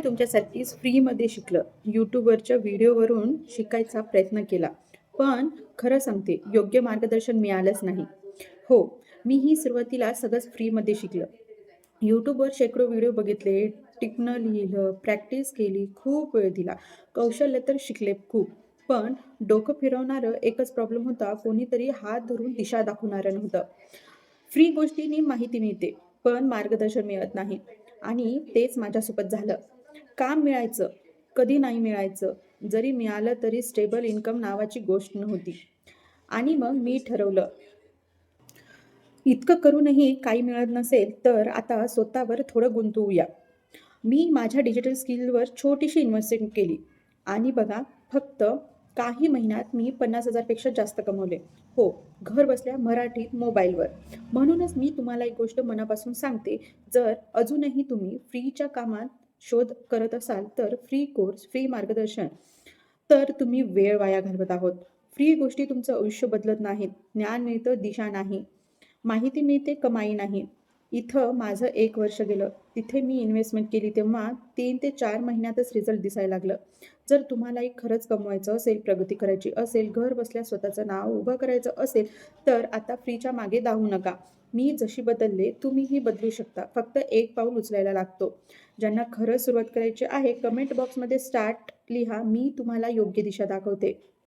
तुमच्यासाठीच फ्रीमध्ये शिकलं. यूट्यूबवरच्या व्हिडिओवरून शिकायचा प्रयत्न केला. पण खरं सांगते योग्य मार्गदर्शन मिळालंच नाही. हो मीही सुरुवातीला सगळंच फ्रीमध्ये शिकलं. यूट्यूबवर शेकडो व्हिडिओ बघितले टिकणं लिहिलं प्रॅक्टिस केली खूप वेळ दिला. कौशल्य तर शिकले खूप. पण डोकं फिरवणारं एकच प्रॉब्लेम होता कोणीतरी हात धरून दिशा दाखवणारं नव्हतं. फ्री गोष्टींनी माहिती मिळते पण मार्गदर्शन मिळत नाही. आणि तेच माझ्यासोबत झालं. काम मिळायचं? कधी नाही मिळायचं? जरी मिळालं तरी स्टेबल इन्कम नावाची गोष्ट नव्हती. आणि मग मी ठरवलं. इतकं करूनही काही मिळत नसेल तर आता स्वतःवर थोडं गुंतवूया. मी माझ्या डिजिटल स्किलवर छोटीशी इन्व्हेस्टमेंट केली. आणि बघा फक्त काही महिन्यात मी पन्नास हजारपेक्षा जास्त कमवले. हो घर बसल्या मराठीत मोबाईलवर. म्हणूनच मी तुम्हाला एक गोष्ट मनापासून सांगते. जर अजूनही तुम्ही फ्रीच्या कामात शोध करत असाल तर फ्री कोर्स फ्री मार्गदर्शन. तर तुम्ही वेळ वाया घालवत आहोत. फ्री गोष्टी तुमचं आयुष्य बदलत नाहीत. ज्ञान मिळतं दिशा नाही. माहिती मिळते कमाई नाही. इथं माझं एक वर्ष गेलं. तिथे मी इन्व्हेस्टमेंट केली तेव्हा तीन ते चार महिन्यातच रिझल्ट दिसायला लागलं. जर तुम्हालाही खरंच कमवायचं असेल प्रगती करायची असेल घर बसल्या स्वतःचं नाव उभं करायचं असेल तर आता फ्रीच्या मागे धावू नका. मी जशी बदलले तुम्हीही बदलू शकता. फक्त एक पाऊल उचलायला लागतो. ज्यांना खरं सुरुवात करायची आहे कमेंट बॉक्समध्ये स्टार्ट लिहा. मी तुम्हाला योग्य दिशा दाखवते.